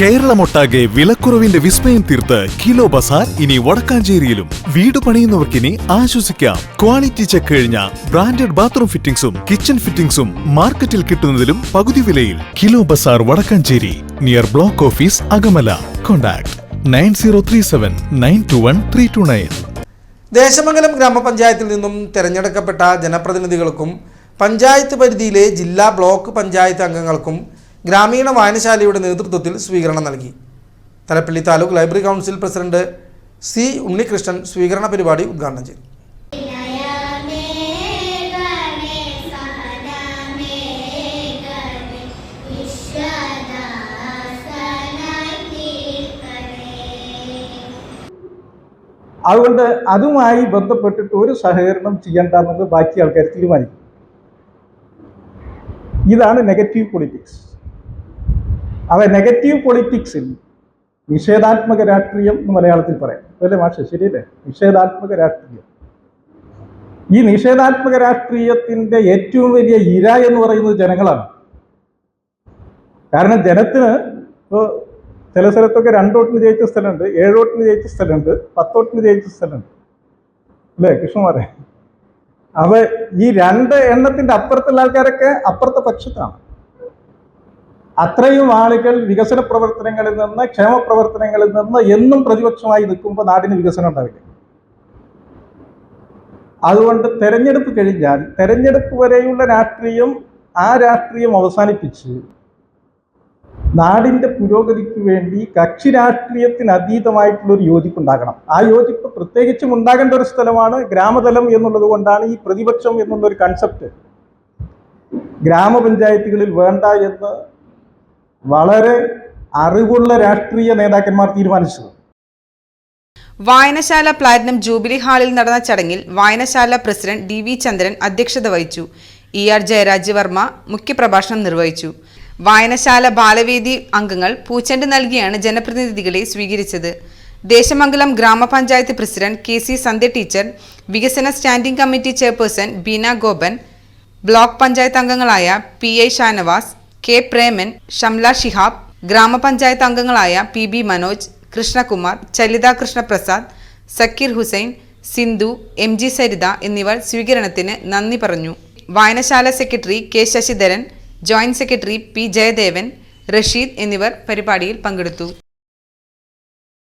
കേരളമൊട്ടാകെ വിലക്കുറവിന്റെ വിസ്മയം തീർത്ത് കിലോ ബസാർ ഇനി വടക്കാഞ്ചേരിയിലും. വീട് പണിയുന്നവർക്കിനി ആശ്വസിക്കാം. ക്വാളിറ്റി ചെക്ക് കഴിഞ്ഞ ബ്രാൻഡഡ് ബാത്റൂം ഫിറ്റിംഗ്സും കിച്ചൺ ഫിറ്റിംഗ്സും മാർക്കറ്റിൽ കിട്ടുന്നതിലും പകുതി വിലയിൽ. Kilo bazaar Vadakkanchery near block office Akamala. Contact nine zero three seven nine two one three two nine. Desamangalam ഗ്രാമപഞ്ചായത്തിൽ നിന്നും തെരഞ്ഞെടുക്കപ്പെട്ട ജനപ്രതിനിധികൾക്കും പഞ്ചായത്ത് പരിധിയിലെ ജില്ലാ ബ്ലോക്ക് പഞ്ചായത്ത് അംഗങ്ങൾക്കും ഗ്രാമീണ വായനശാലയുടെ നേതൃത്വത്തിൽ സ്വീകരണം നൽകി. Thalappilly taluk library council president C Unnikrishnan സ്വീകരണ പരിപാടി ഉദ്ഘാടനം ചെയ്തു. അതുകൊണ്ട് അതുമായി ബന്ധപ്പെട്ടിട്ട് ഒരു സഹകരണം ചെയ്യണ്ട എന്നുള്ളത് ബാക്കി ആൾക്കാർ തീരുമാനിക്കും. ഇതാണ് നെഗറ്റീവ് പൊളിറ്റിക്സ്. അവ നെഗറ്റീവ് പൊളിറ്റിക്സിൽ നിഷേധാത്മക രാഷ്ട്രീയം എന്ന് മലയാളത്തിൽ പറയാം. അല്ലേ മാഷ? ശരിയല്ലേ? നിഷേധാത്മക രാഷ്ട്രീയം. ഈ നിഷേധാത്മക രാഷ്ട്രീയത്തിന്റെ ഏറ്റവും വലിയ ഇര എന്ന് പറയുന്നത് ജനങ്ങളാണ്. കാരണം ജനത്തിന് ഇപ്പോൾ ചില സ്ഥലത്തൊക്കെ രണ്ടോട്ടിന് ജയിച്ച സ്ഥലമുണ്ട് ഏഴോട്ടിന് ജയിച്ച സ്ഥലമുണ്ട് പത്തോട്ടിന് ജയിച്ച സ്ഥലമുണ്ട്. അല്ലേ കൃഷ്ണമാരെ അവ ഈ രണ്ട് എണ്ണത്തിന്റെ അപ്പുറത്തുള്ള ആൾക്കാരൊക്കെ അപ്പുറത്തെ പക്ഷത്താണ്. അത്രയും ആളുകൾ വികസന പ്രവർത്തനങ്ങളിൽ നിന്ന് ക്ഷേമ പ്രവർത്തനങ്ങളിൽ നിന്ന് എന്നും പ്രതിപക്ഷമായി നിൽക്കുമ്പോൾ നാടിന് വികസനം ഉണ്ടാവില്ല? അതുകൊണ്ട് തെരഞ്ഞെടുപ്പ് കഴിഞ്ഞാൽ തെരഞ്ഞെടുപ്പ് വരെയുള്ള രാഷ്ട്രീയം ആ രാഷ്ട്രീയം അവസാനിപ്പിച്ച് നാടിന്റെ പുരോഗതിക്ക് വേണ്ടി കക്ഷി രാഷ്ട്രീയത്തിന് അതീതമായിട്ടുള്ള ഒരു യോജിപ്പ് ഉണ്ടാകണം ആ യോജിപ്പ് പ്രത്യേകിച്ചും ഉണ്ടാകേണ്ട ഒരു സ്ഥലമാണ് ഗ്രാമതലം എന്നുള്ളത് കൊണ്ടാണ് ഈ പ്രതിപക്ഷം എന്നുള്ള ഒരു കൺസെപ്റ്റ് ഗ്രാമപഞ്ചായത്തുകളിൽ വേണ്ട എന്ന് വളരെ അറിവുള്ള രാഷ്ട്രീയ നേതാക്കന്മാർ തീരുമാനിച്ചത് വായനശാല പ്ലാറ്റിനം ജൂബിലി ഹാളിൽ നടന്ന ചടങ്ങിൽ വായനശാല പ്രസിഡന്റ് ഡി വി ചന്ദ്രൻ അധ്യക്ഷത വഹിച്ചു. ഇ ആർ ജയരാജ് വർമ്മ മുഖ്യപ്രഭാഷണം നിർവഹിച്ചു. വായനശാല ബാലവേദി അംഗങ്ങൾ പൂച്ചെണ്ട് നൽകിയാണ് ജനപ്രതിനിധികളെ സ്വീകരിച്ചത്. ദേശമംഗലം ഗ്രാമപഞ്ചായത്ത് president K C Sandhya teacher വികസന standing committee chairperson Beena Gopan block panchayat അംഗങ്ങളായ P I Shanavas K Preman Shamla Shihab ഗ്രാമപഞ്ചായത്ത് അംഗങ്ങളായ P B Manoj Krishnakumar Chalitha Krishnaprasad Sakkeer Hussain Sindhu M G Saritha എന്നിവർ സ്വീകരണത്തിന് നന്ദി പറഞ്ഞു. വായനശാല secretary K Sasidharan joint secretary P Jayadevan Rasheed എന്നിവർ പരിപാടിയിൽ പങ്കെടുത്തു.